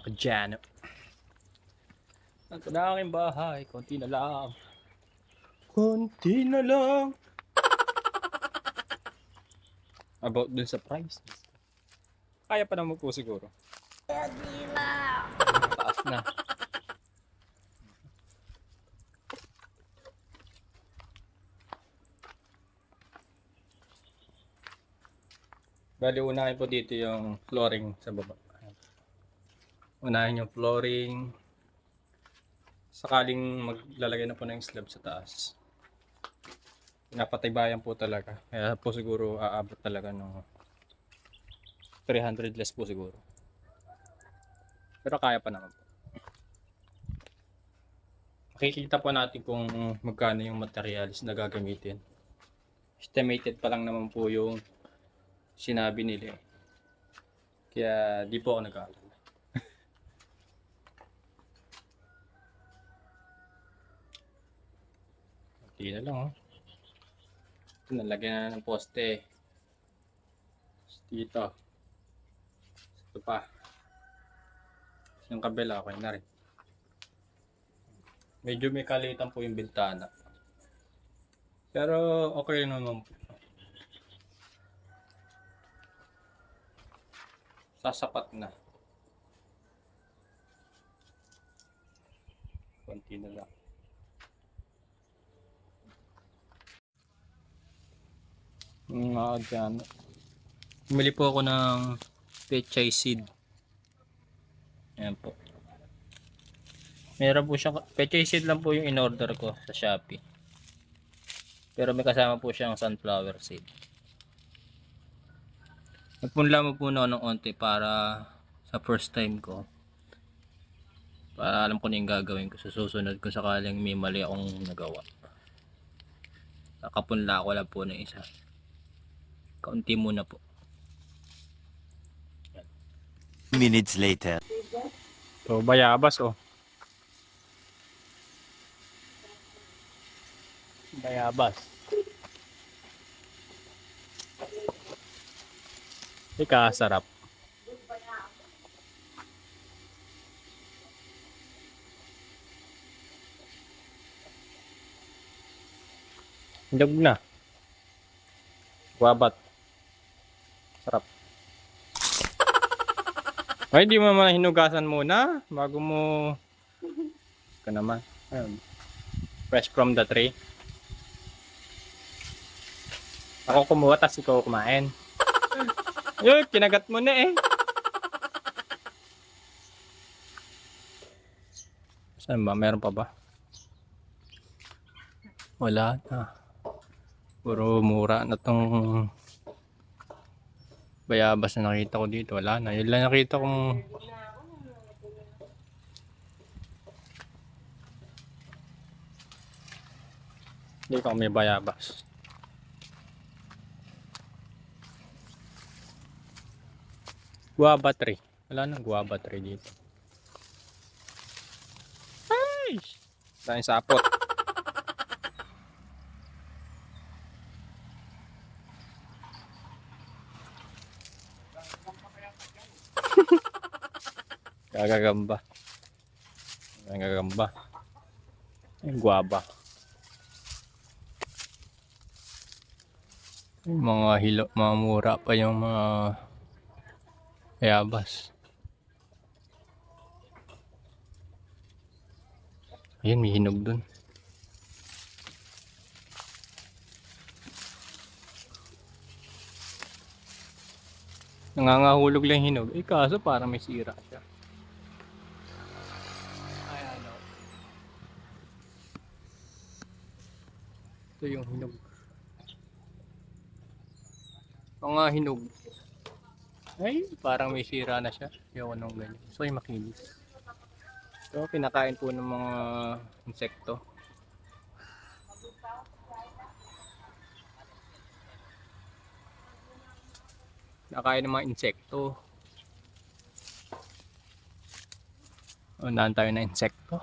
mga kadyano. Ito na aking bahay, konti na lang. Konti na lang. About dun sa price. Kaya pa naman po siguro. Taas na. Bali, unahin po dito yung flooring sa baba. Unahin yung flooring. Sakaling maglalagay na po ng slab sa taas. Pinapatibayan po talaga. Kaya po siguro aabot talaga ng 300 less po siguro. Pero kaya pa naman po. Makikita po natin kung magkano yung materials na gagamitin. Estimated pa lang naman po yung sinabi nila eh. Kaya di po ako nag-aalala. Hindi na lang oh. Ito, nalagyan na ng poste. Dito. Ito pa. Yung kabila, okay na rin. Medyo may kalitan po yung bintana. Pero okay naman po. Sasapat na. Konti na lang. Mga dyan. Bumili po ako ng pechay seed. Ayan po. Meron po siya, pechay seed lang po yung in-order ko sa Shopee. Pero may kasama po siyang sunflower seed. Nagpunla mo po na ng onti para sa first time ko. Para alam ko na yung gagawin ko sa susunod kung sakaling may mali akong nagawa. Nakapunla ko lang po ng isa. Kaunti muna po. minutes later. So, bayabas oh. Bayabas. Ika, sarap. Hinog na. Guabat. Sarap. Ay, di mo naman hinugasan muna bago mo ka naman. Ayun. Fresh from the tree. Ako kumuha, tas ikaw kumain. Yun, kinagat mo na eh. Saan ba? Meron pa ba? Wala na. Puro mura na tong bayabas na nakita ko dito. Wala na. Yun lang nakita kong hindi ko may bayabas. Guava tree. Wala nang guava tree dito. Ay! Dahil sapot. Gagagamba. Gagagamba. Yung guava. Yung mga hilo, mga mura pa yung mga Ayabas. Ayun, may hinog dun. Nangangahulog lang hinog. Eh kaso parang may sira siya. Ito yung hinog. Mga hinog. Ay, parang may sira na siya. Yung anong ganyan. So, yung makinis. So, pinakain po ng mga insekto. Nakain ng mga insekto. Unahan tayo na insekto.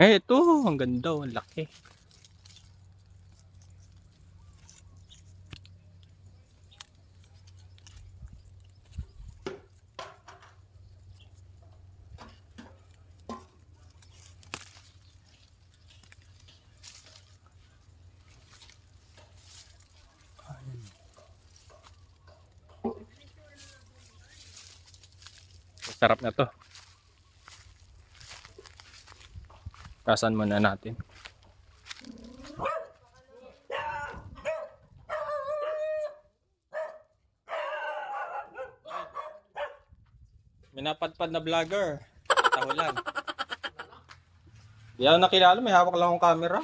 Eh, ito. Ang ganda. oh, Ang laki. Sarap na to. Kasan muna natin. Minapadpad na vlogger. Tahulan. Di ako nakilala, may hawak lang akong camera.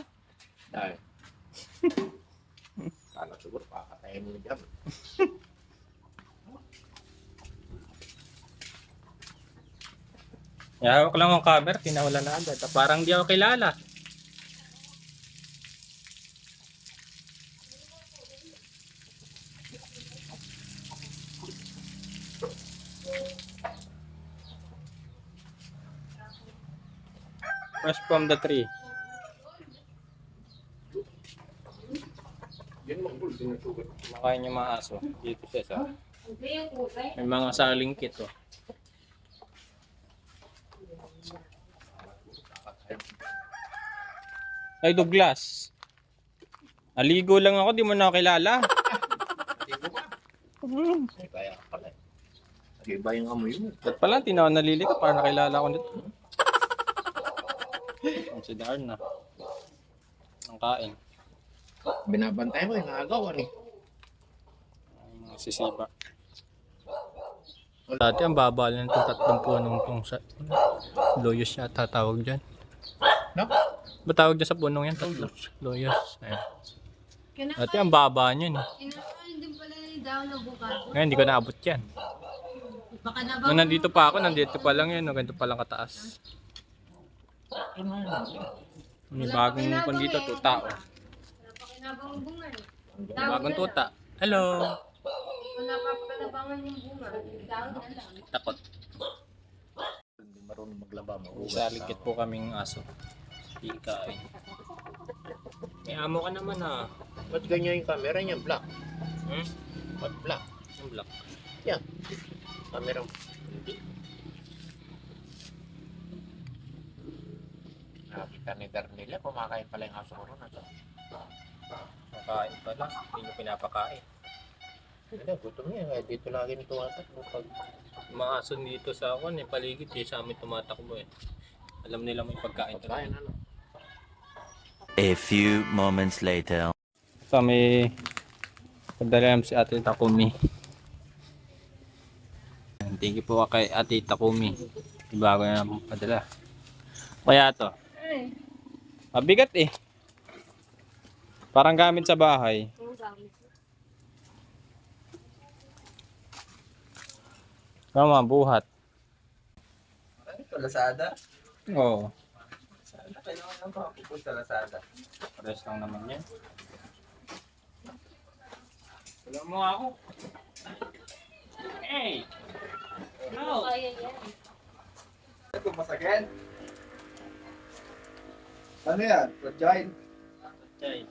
Ay. Kala siguro pakatayin mo dyan. hawak lang akong camera, tinahulan na agad. Parang di ako kilala. Fresh from the tree. Makain yung mga aso. Dito siya sa... May mga salingkit oh. Ay Douglas. Aligo lang ako, di mo na ako kilala. Ay, kaya pala. Nag-iba yung amoy mo. Ba't pala, tinaw nalili ka para nakilala ko nito. Ang si Darna. Ang kain. Binabantay mo, yung nakagawan eh. Ang sisiba. Dati ang baba lang itong tatlong punong itong sa... Loyos yata tawag dyan. No? Ba tawag dyan sa punong yan? Tatlo. Loyos. Ayan. Dati ang baba niyan. eh. Kinakain din pala ni Dao na bukado. Ngayon hindi ko naabot yan. Baka na ba? Nung nandito pa ako, nandito pa lang yan. No? Ganito pa lang kataas. May bagong pun dito, tuta. Oh. Wala pa kinabang bunga eh. May bagong tuta. Hello! Wala pa kinabangan yung bunga. Dao na lang. Takot. Hindi marunong maglaba mo. Sa likit po kaming aso. Hikain. May amo ka naman ah. Ba't ganyan yung camera niya? Black. Hmm? Ba't black? Yung black. Yan. Camera mo. Nakita ni Darnila, kumakain pala yung aso ko ron. Ano? Makain pala. Hindi nyo pinapakain. Hindi, gutom niya. Kaya dito lagi nito atak. Pag mga aso dito sa ako, eh, paligid eh, sa amin tumatakbo eh. Alam nila mo yung pagkain pagkain, ano? A few moments later. So may padala si Ate Takumi. Thank you po kay Ate Takumi. Bago na padala. Kaya to. Mabigat eh. Parang gamit sa bahay. Tama, buhat. Ito, Lazada. Oo. Lazada, kailangan lang ba sa Lazada? Pares lang naman yan. Wala mo ako. Hey! No! Kaya yan. Ito, masagin. Ano yan? Fragile? Chay.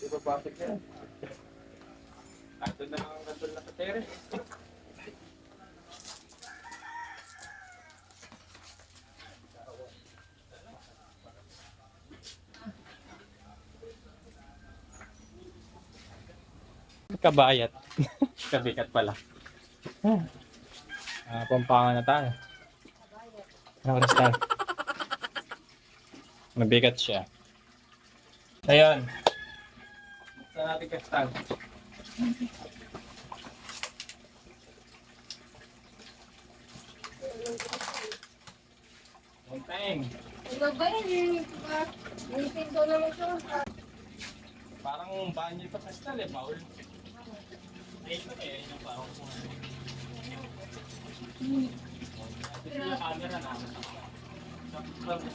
Di ba bakit yan? Ato na ang katol na katere. Kabayat. Kabigat pala. Ah, pampangan na tayo. Ang kristal. Mabigat siya. Ayun. Saan natin kristal? Monteng. Ba yan? Yung pinto naman siya. Parang banyo pa kristal eh, Paul. Ay, ito eh, yun ang parang camera na. Akin.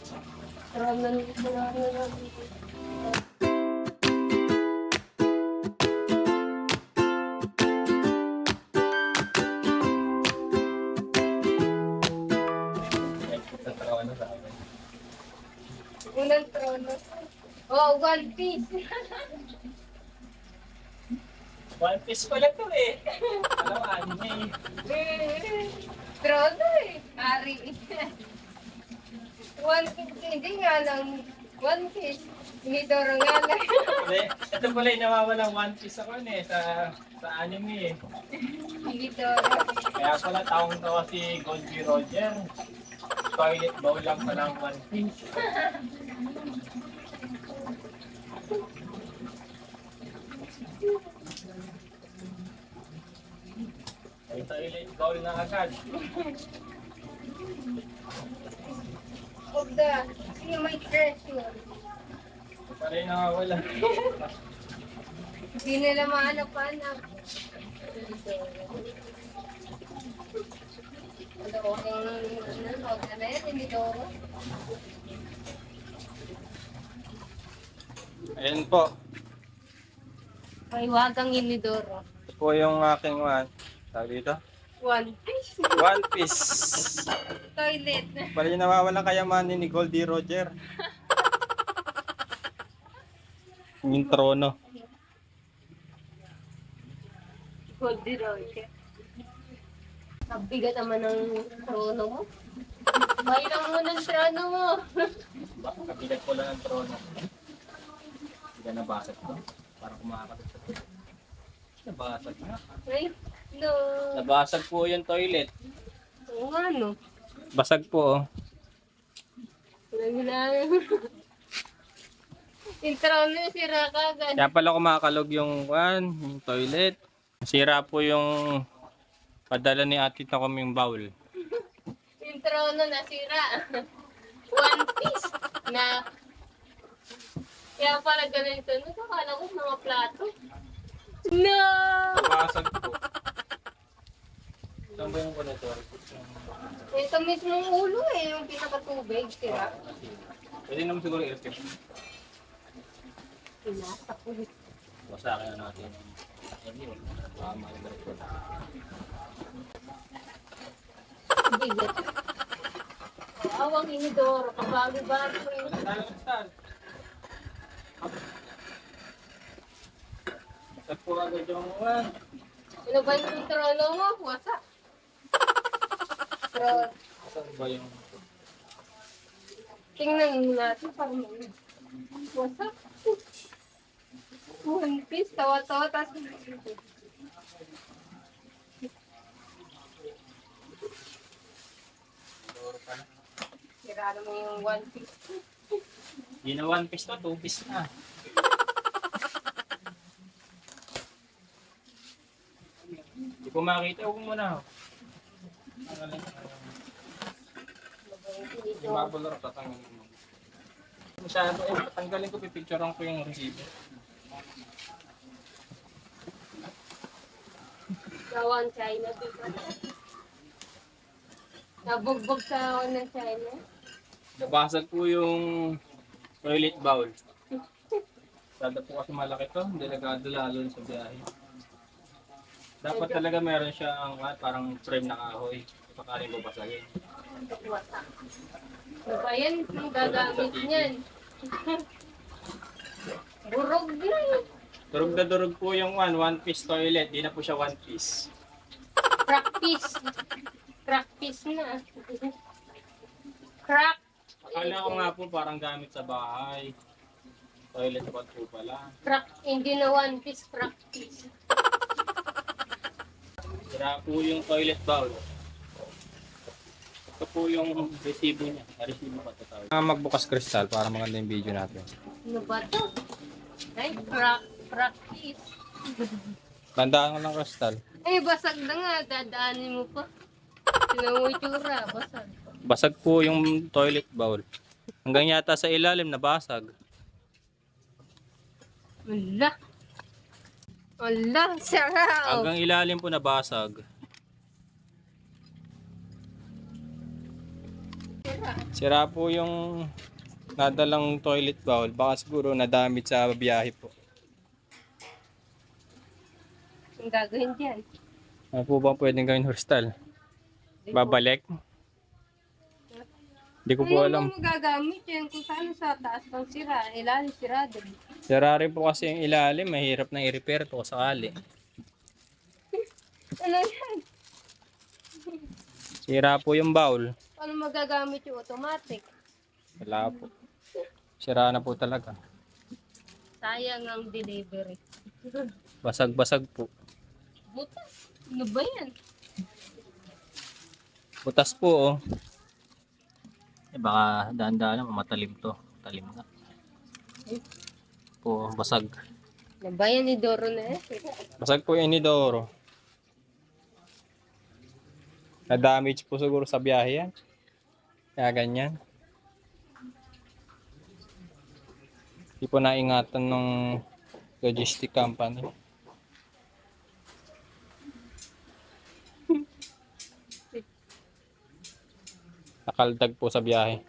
Unang trono. Oh, one piece. One piece pala to eh. Alam, anime. trono eh. Ari. one piece. Hindi nga lang One piece. Hindi Doro nga lang. Ito pala yung nawawalang one piece ako eh, sa, sa anime eh. Hindi Doro. Kaya pala taong tawa si Goldie Roger. Toilet bowl lang pala ang one piece. Ay, toilet bowl na agad. Of the, sino may treasure? Pala yung nawawala. Hindi nila mahanap-hanap. Ano ko kung ano, huwag na na yan, hindi Doro. Ayan po. May wagang inidoro. Ito po yung aking one. Tawag dito? One piece. One piece. Toilet. Pala yung nawawalang kayamanin ni Goldie Roger. yung trono. Goldie Roger. Ang bigat naman ng trono mo. Bayan mo ng trono mo. Baka kabilag ko lang ang trono. Hindi ka nabasag ko. Parang kumakagat sa Nabasag na. Ay, no. Nabasag po yung toilet. Oo nga, no. Basag po oh. Hinahang. Yung trono yung sira kagad. Kaya pala kumakalog yung, one, yung toilet. Sira po yung padala ni ate na kaming bowl. Yung trono nasira. One piece na kaya pala ganito. Nakakala ko mga plato. No! Nabasag po. Saan ba yung connector? Ito mismo yung ulo eh, yung pinakatubig, sira. Pwede naman siguro i-repair. Pinasa ko. Basta akin na natin. Ano yun? Tama yung direktor. Bigat. Awang inidoro, kabago-bago yung Saan po agad yung? Ano ba yung trono mo? Wasak. Pero, Saan ba yung... tingnan natin parang may wasak. One piece, tawa-tawa, tapos Sira mo yung one piece. Hindi na one piece to, two piece na. Hindi ko makita, huwag mo na. Yung mabulor, tatanggalin mo. Masyado, eh, tatanggalin ko, pipicturean ko yung receiver. Gawan China dito. Nabugbog sa ako ng China. Nabasag po yung toilet bowl. Sada po kasi malaki to, delikado lalo sa biyahe. Dapat talaga meron siyang ah, parang frame na kahoy. Pakaling. Wasak. Ano ba yan? Ang gagamit niyan. Burog na yun. Durog na durog po yung one, one piece toilet. Di na po siya one piece. Practice. Practice na. Crack. Akala ko nga po parang gamit sa bahay. Toilet pa po pala. Crack. Hindi na one piece practice. Sira po yung toilet bowl. Ito po yung resibo niya. Resibo pa ito tawag. Ah, magbukas kristal para maganda yung video natin. Ano ba to? Ay, crack. Practice. Tandaan ko lang kristal. Ay, basag na nga. Dadaanin mo pa. Tinan mo yung tsura. Basag. Basag po yung toilet bowl. Hanggang yata sa ilalim nabasag. Wala. Wala. Sarap. Hanggang ilalim po nabasag. Sira po yung nadalang toilet bowl. Baka siguro nadamit sa biyahe po. Ang gagawin dyan. Ano po ba pwedeng gawin hostel? Babalik? Hindi ko po Ano alam. mo magagamit yan kung saan sa taas pang sira, ilalim sira din. Sira rin po kasi yung ilalim. Mahirap na i-repair to sakali. Ano yan? Sira po yung bowl. Paano magagamit yung automatic? Wala po. Sira na po talaga. Sayang ang delivery. Basag-basag po. Butas. Ano ba yan? Butas po, oh. Eh, baka daan-daan na, matalim to. Talim na. Po, basag. Ano ba yan ni Doro na eh? Basag po yung inidoro. Na-damage po siguro sa biyahe yan. Kaya ganyan. Hindi po naingatan ng logistic company. Nakaldag po sa biyahe.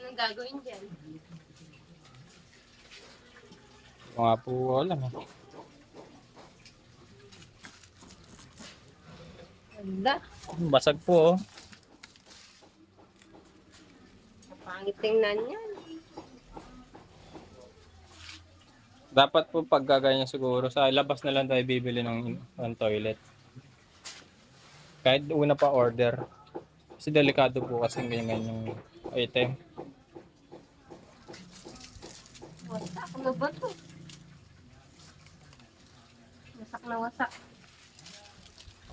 Anong gagawin dyan? Mga po alam eh. Ganda. Basag po oh. Pangit tingnan yan. Dapat po pag gaganyan siguro sa labas na lang tayo bibili ng, ng toilet. Kahit una pa order. Kasi delikado po kasi ganyan yung item. Wasak. Ano ba to? Wasak na wasak.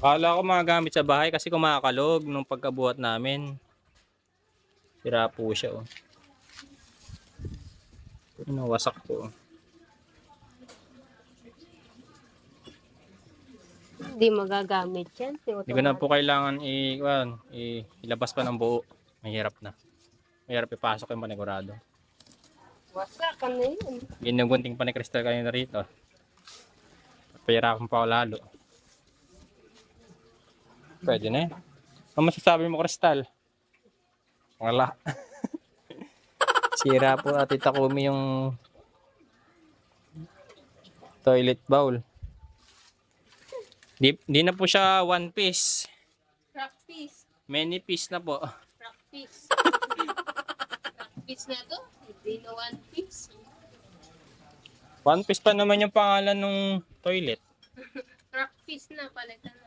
Akala ko magagamit sa bahay kasi kumakalog nung pagkabuhat namin. Sira po siya oh. Ano, wasak po. Hindi magagamit yan. Hindi ko na po kailangan i, well, i, ilabas pa ng buo. Mahirap na. Mahirap ipasok yung panigurado. Wasak. Ano yun? Ginugunting pa ni Crystal kanina rito. Pahirapan pa ako lalo. Pwede na eh. Ano masasabi mo, Crystal? Wala. Sira po at Takumi yung toilet bowl. Di, di na po siya one piece. Practice. Many piece na po. Practice. Practice na to. Hindi na one piece. One piece pa naman yung pangalan ng toilet. Practice na. Palitan